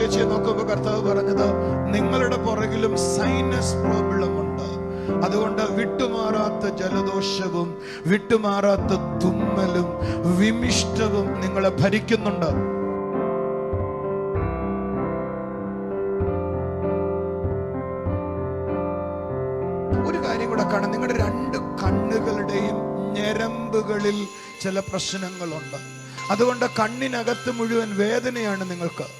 ചേച്ചിയെ നോക്കുമ്പോൾ കർത്താവ് പറഞ്ഞത് നിങ്ങളുടെ പുറകിലും സൈനസ് പ്രോബ്ലം ഉണ്ട്. അതുകൊണ്ട് വിട്ടുമാറാത്ത ജലദോഷവും വിട്ടുമാറാത്ത തുമ്മലും വിമിഷ്ടവും നിങ്ങളെ ഭരിക്കുന്നുണ്ട്. ഒരു കാര്യം കൂടെ കാണാം. നിങ്ങളുടെ രണ്ട് കണ്ണുകളുടെയും ഞരമ്പുകളിൽ ചില പ്രശ്നങ്ങളുണ്ട്. അതുകൊണ്ട് കണ്ണിനകത്ത് മുഴുവൻ വേദനയാണ് നിങ്ങൾക്ക്.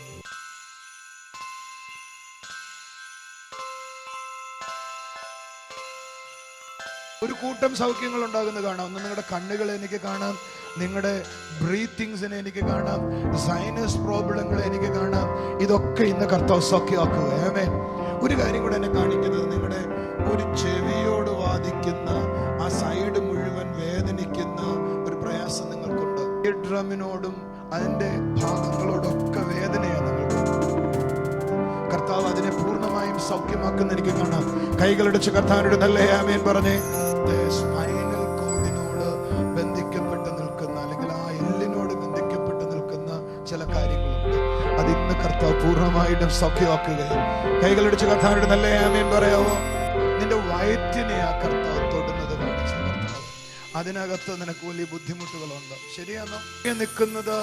ഒരു കൂട്ടം സൗഖ്യങ്ങൾ ഉണ്ടാകുന്നത് കാണാം. ഒന്ന് നിങ്ങളുടെ കണ്ണുകൾ എനിക്ക് കാണാം. നിങ്ങളുടെ ബ്രീത്തിങ്സിനെ എനിക്ക് കാണാം. സൈനസ് പ്രോബ്ലങ്ങൾ എനിക്ക് കാണാം. ഇതൊക്കെ ഇന്ന് കർത്താവ് സൗഖ്യമാക്കുക ഏമേ ഒരു കാര്യം കൂടെ എന്നെ കാണിക്കുന്നത് നിങ്ങളുടെ ഒരു ചെവിയോട് വാദിക്കുന്ന ആ സൈഡ് മുഴുവൻ വേദനിക്കുന്ന ഒരു പ്രയാസം നിങ്ങൾക്കുണ്ട്. ഡ്രമിനോടും അതിന്റെ ഭാഗങ്ങളോടൊക്കെ വേദനയാണ് കർത്താവ് അതിനെ പൂർണമായും സൗഖ്യമാക്കുന്ന എനിക്ക് കാണാം കൈകളടിച്ച് കർത്താവിനോട് നല്ല ആമേൻ പറഞ്ഞേ. സ്പൈനൽ കോഡിനോട് ബന്ധിക്കപ്പെട്ട് നിൽക്കുന്ന അല്ലെങ്കിൽ ആ എല്ലിനോട് ബന്ധിക്കപ്പെട്ട് നിൽക്കുന്ന ചില കാര്യങ്ങളുണ്ട്. അത് ഇന്ന് കർത്താവ് പൂർണമായിട്ടും സൗഖ്യമാക്കുകയും കൈകളടിച്ച് കർത്താവിനോട് നല്ല ആമേൻ പറയാവോ നിന്റെ വയറ്റിനെ ആ കർത്താവ് തൊടുന്നത് കാണിച്ച കർത്താവ്. അതിനകത്ത് നിനക്ക് വലിയ ബുദ്ധിമുട്ടുകളുണ്ട്. ശരിയാണോ? നിൽക്കുന്നത്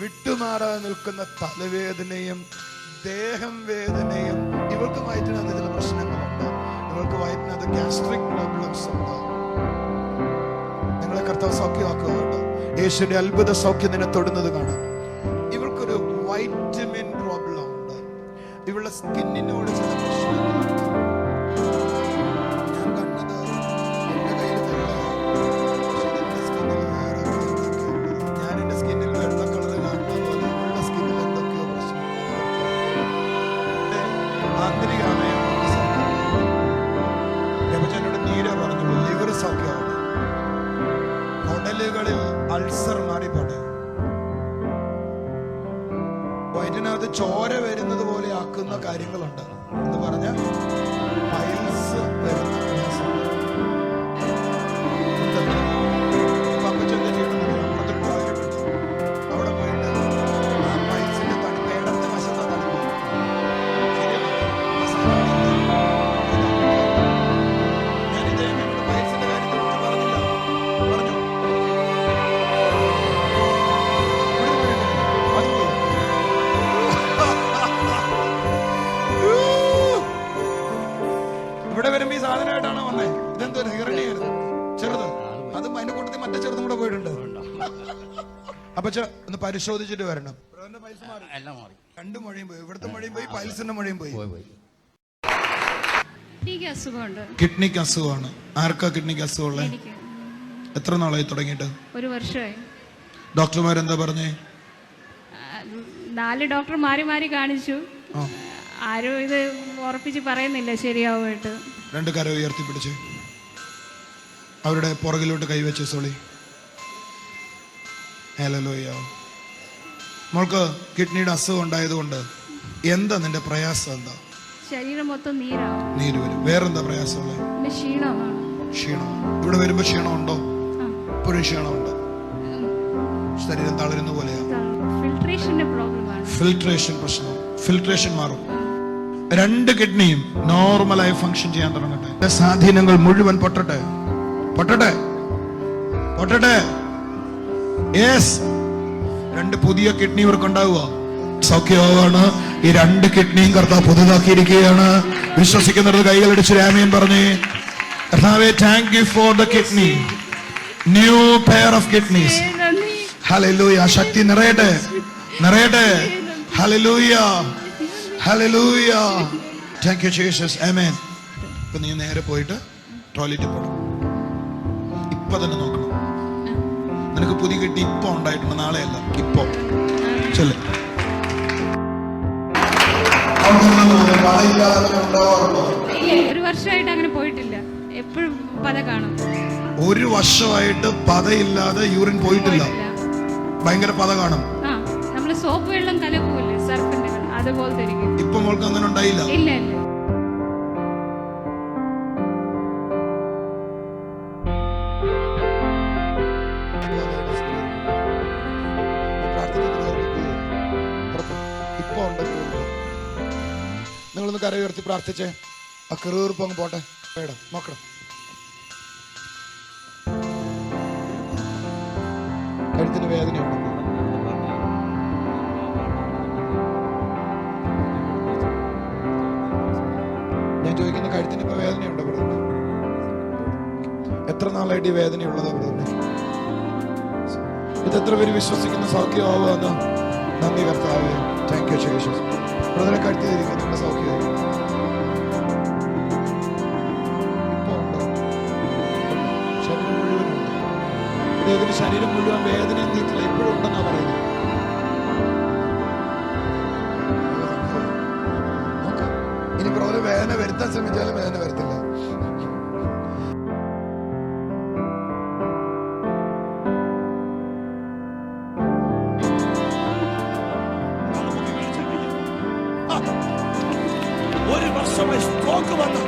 വിട്ടുമാറാതെ നിൽക്കുന്ന തലവേദനയും ദേഹം വേദനയും വയറ്റിനകത്ത് ചില പ്രശ്നങ്ങളുണ്ട് ഇവൾക്ക് വയറ്റിനകത്ത് ഗ്യാസ്ട്രിക് പ്രോബ്ലംസ് ഉണ്ട്. നിങ്ങളെ കർത്താവ് സൗഖ്യമാക്കുക യേശുവിന്റെ അത്ഭുത സൗഖ്യം നിന്നെ തൊടുന്നത് കാണാം. ഇവൾക്കൊരു വൈറ്റമിൻ പ്രോബ്ലം ഉണ്ട്. ഇവളുടെ സ്കിന്നിനോട് ചില ഞാൻ. ഞാൻ സ്കിന്നിൽ സ്കിന്നിൽ പ്രശ്നങ്ങൾ ആന്തരിക കുടലുകളിൽ അൾസർ മാറിപ്പോട്ടെ വയറ്റിനകത്ത് ചോര വരുന്നത് പോലെ ആക്കുന്ന കാര്യങ്ങളുണ്ട്. എന്ന് പറഞ്ഞ പൈൽസ് വരുന്ന പരിശോധിച്ചിട്ട് വരണം. ബ്രോന്റെ പൈസ മാറി. എല്ലാം മാറി. രണ്ട് മഴയും പോയി. ഇവിടുത്തെ മഴയും പോയി പൈൽസിന്റെ മഴയും പോയി. കിഡ്നിക്ക് അസുഖമാണ്. ആർക്കാ കിഡ്നിക്ക് അസുഖമുള്ളത് എത്ര നാളായി തുടങ്ങിയിട്ട്? ഒരു വർഷമായി. ഡോക്ടർമാരെന്താ പറഞ്ഞേ? നാല് ഡോക്ടർ മാറി മാറി കാണിച്ചു. ആരും ഇത് ഉറപ്പിച്ച് പറയുന്നില്ല ശരിയാവുമായിട്ട്. രണ്ട് കര ഉയർത്തി പിടിച്ച് അവരുടെ പുറകിലോട്ട് കൈവച്ച് സോളി. ഹലോ ഹലോയ മോൾക്ക് കിഡ്നിയുടെ അസുഖം ഉണ്ടായതുകൊണ്ട് എന്താ നിന്റെ പ്രയാസം എന്താ? ശരീരം മൊത്തം നീരാവും നീര് വരും. വേറെന്താ പ്രയാസമുള്ളത് ക്ഷീണമാണ്. ക്ഷീണം. ഇവിടെ വരുമ്പോ ക്ഷീണമുണ്ടോ? ഇപ്പോഴും ക്ഷീണമുണ്ട്. ശരീരം തളരുന്ന പോലെയാ. ഫിൽട്രേഷന്റെ പ്രോബ്ലമാണ് ഫിൽട്രേഷൻ പ്രശ്നം. ഫിൽട്രേഷൻ മാറും. രണ്ട് കിഡ്നിയും നോർമലായി ഫങ്ഷൻ ചെയ്യാൻ തുടങ്ങട്ടെ. സ്വാധീനങ്ങൾ മുഴുവൻ പൊട്ടട്ടെ. പൊട്ടട്ടെ. പൊട്ടട്ടെ. യെസ് രണ്ട് പുതിയ കിഡ്നി ഇവർക്ക് ഉണ്ടാവുക സൗഖ്യമാണ് ഈ രണ്ട് കിഡ്നിയും കർത്താവ് പുതുതാക്കിയിരിക്കുകയാണ്. വിശ്വസിക്കുന്നത് കൈകളടിച്ച് രാമയൻ പറഞ്ഞേ കർത്താവെ thank you for the kidney new pair of kidneys hallelujah ശക്തി നിറയട്ടെ. നിറയട്ടെ. Hallelujah hallelujah thank you Jesus amen ഇപ്പൊ നീ നേരെ പോയിട്ട് ടോയ്ലറ്റിൽ പോകണം ഇപ്പൊ തന്നെ നോക്കണം. നിനക്ക് പുതിയ കിട്ടി ഇപ്പൊ ഉണ്ടായിട്ടുണ്ട് നാളെയല്ല ഇപ്പൊ. ചെല്ല്. ഒരു വർഷമായിട്ട് അങ്ങനെ പോയിട്ടില്ല. എപ്പോഴും പത കാണും. ഒരു വർഷമായിട്ട് പതയില്ലാതെ യൂറിൻ പോയിട്ടില്ല. ഭയങ്കര പത കാണും. നമ്മൾ സോപ്പ് വെള്ളം കലക്കൂല്ലേ സർഫിന്റെ അതുപോലെ ഇപ്പൊ മോൾക്ക് അങ്ങനെ ഉണ്ടായില്ല. ഇല്ല ഇല്ല. നിങ്ങളൊന്ന് കര ഉയർത്തി പ്രാർത്ഥിച്ചേ. ആ കെറുവീർപ്പ് അങ്ങ് പോട്ടെ. വേണം നോക്കണം കഴുത്തിന് വേദനയുണ്ട്. ഞാൻ ചോദിക്കുന്ന കഴുത്തിന് ഇപ്പൊ വേദനയുണ്ടോ ബ്രദർ എത്ര നാളായിട്ട് ഈ വേദനയുള്ളതാ ബ്രദർ ഇത് എത്ര പേര് വിശ്വസിക്കുന്ന സൗഖ്യമാവുക എന്ന്? നന്ദി കർത്താവ്. താങ്ക് യു ശേഷം ബ്രദറെ നിങ്ങളുടെ സൗഖ്യമായിരിക്കും ഇപ്പൊ ഇദ്ദേഹത്തിന്റെ ശരീരം മുഴുവൻ വേദന നീക്കില്ല ഇപ്പോഴും ഉണ്ടെന്നാ പറയുന്നത്. വേദന വരുത്താൻ ശ്രമിച്ചാലും വേദന വരത്തില്ല. ഒരു വർഷമായി സ്ട്രോക്ക് വന്നു.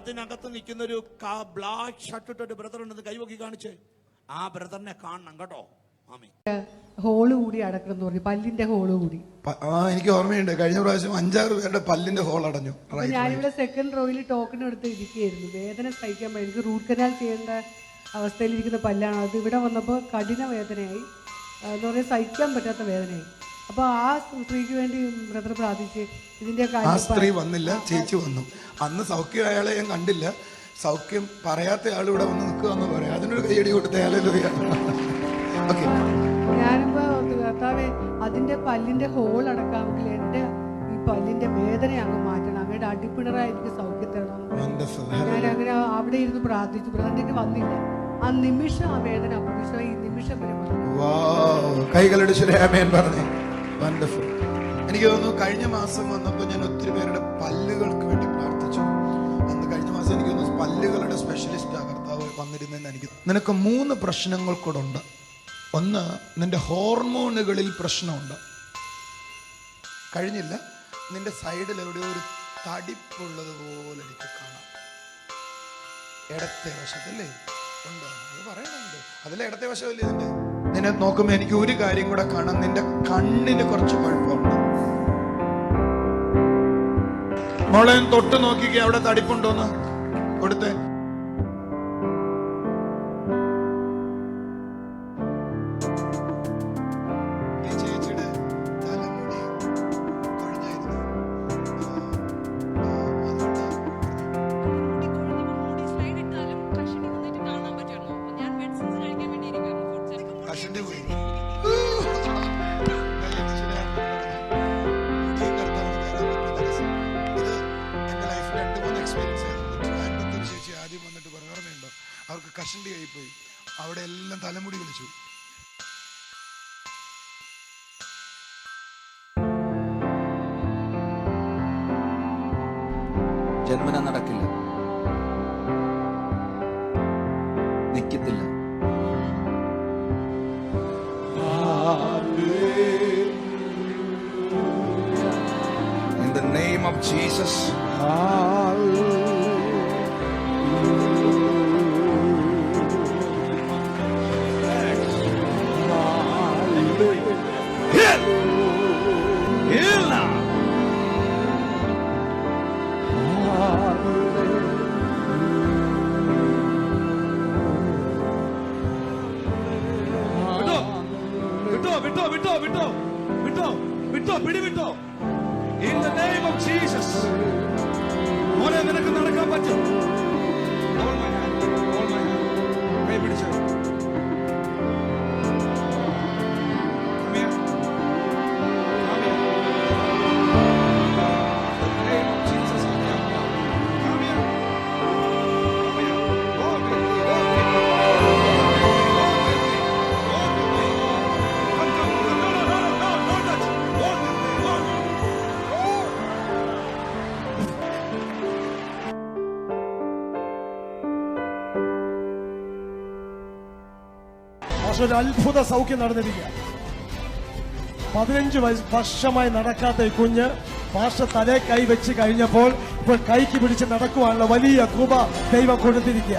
അതിനകത്ത് നിൽക്കുന്ന ഒരു ബ്ലാക്ക് ഷർട്ട് ഇട്ടൊരു ബ്രദർ ഉണ്ടെന്ന് കൈവക്കി കാണിച്ച്. ആ ബ്രദറിനെ കാണണം കേട്ടോ. ആമി ഹോൾ കൂടി അടക്കണം എന്ന് പറഞ്ഞു. പല്ലിന്റെ ഹോൾ കൂടി. ആ എനിക്ക് ഓർമ്മയുണ്ട്. കഴിഞ്ഞ പ്രാവശ്യം അഞ്ചാറ് പേരുടെ പല്ലിന്റെ ഹോൾ അടഞ്ഞു. ഞാനിവിടെ സെക്കൻഡ് റോയിൽ ടോക്കൺ എടുത്ത് ഇരിക്കുകയായിരുന്നു. വേദന സഹിക്കാൻ പറ്റും എനിക്ക് റൂട്ട് കനാൽ ചെയ്യേണ്ട അവസ്ഥയിലിരിക്കുന്ന പല്ലാണ് അത് ഇവിടെ വന്നപ്പോൾ കഠിന വേദനയായി. എന്ന് പറയുക സഹിക്കാൻ പറ്റാത്ത വേദനയായി. അപ്പോൾ ആ സ്ത്രീക്ക് വേണ്ടി ബ്രദർ പ്രാർത്ഥിച്ച് ഇതിന്റെ ആ സ്ത്രീ വന്നില്ല ചേച്ചി വന്നു. അന്ന് സൗഖ്യം അയാളെ ഞാൻ കണ്ടില്ല. സൗഖ്യം പറയാത്ത ആൾ ഇവിടെ വന്ന് നിൽക്കുകയെന്ന് പറയാം. അതിനൊരു കൈയടി കൊടുത്ത അയാളെ ഓക്കെ ഞാനിപ്പോ കർത്താവെ അതിന്റെ പല്ലിന്റെ ഹോൾ അടക്കാമെങ്കിൽ എന്റെ ഈ പല്ലിന്റെ വേദന അങ്ങ് മാറ്റണം. അങ്ങയുടെ അടിപ്പിണറായി എനിക്ക് സൗഖ്യം തരണം. ഞാൻ അങ്ങനെ അവിടെ ഇരുന്ന് പ്രാർത്ഥിച്ചു. ബ്രദറിലേക്ക് വന്നില്ല. ആ നിമിഷം ആ വേദന അപ്രതീക്ഷിതമായി ഈ നിമിഷം വരെ കൈകളുടെ പറഞ്ഞു പറഞ്ഞേ. വണ്ടർഫുൾ എനിക്ക് തോന്നുന്നു കഴിഞ്ഞ മാസം വന്നപ്പോൾ ഞാൻ ഒത്തിരി പേരുടെ പല്ലുകൾക്ക് വേണ്ടി പ്രാർത്ഥിച്ചു. അന്ന് കഴിഞ്ഞ മാസം എനിക്ക് തോന്നുന്നു പല്ലുകളുടെ സ്പെഷ്യലിസ്റ്റ് ആ കർത്താവ് വന്നിരുന്നെന്ന് എനിക്ക് നിനക്ക് മൂന്ന് പ്രശ്നങ്ങൾ കൂടെ ഉണ്ട്. ഒന്ന് നിന്റെ ഹോർമോണുകളിൽ പ്രശ്നമുണ്ട്. കഴിഞ്ഞില്ല. നിന്റെ സൈഡിൽ എവിടെയോ ഒരു തടിപ്പുള്ളത് പോലെ എനിക്ക് കാണാം. ഇടത്തെ വശത്തല്ലേ? ഉണ്ടോ. അത് പറയുന്നുണ്ട് അതിലെ ഇടത്തെ വശമല്ലേ ഇതിന്റെ നിന്നെ നോക്കുമ്പോ എനിക്ക് ഒരു കാര്യം കൂടെ കാണാം. നിന്റെ കണ്ണിന് കുറച്ച് കുഴപ്പമുണ്ട്. മോളെ തൊട്ട് നോക്കിക്കേ അവിടെ തടിപ്പുണ്ടോന്ന്. കൊടുത്തേ. വിടുമ്പന നടക്കില്ല നിൽക്കത്തില്ല In the name of Jesus. Ah. விட்டோ விட்டோ விட்டோ விட்டோ விட்டோ விட்டோ பிடி விட்டோ. In the name of Jesus உனக்கு நடக்க பற்றும் அவன் പക്ഷെ ഒരു അത്ഭുത സൗഖ്യം നടന്നിരിക്കുക. പതിനഞ്ച് വർഷമായി നടക്കാത്ത ഈ കുഞ്ഞ് പാഷ തലേ കൈ വെച്ച് കഴിഞ്ഞപ്പോൾ ഇപ്പോൾ കൈക്ക് പിടിച്ച് നടക്കുവാനുള്ള വലിയ കൃപ ദൈവം കൊടുത്തിരിക്കുക.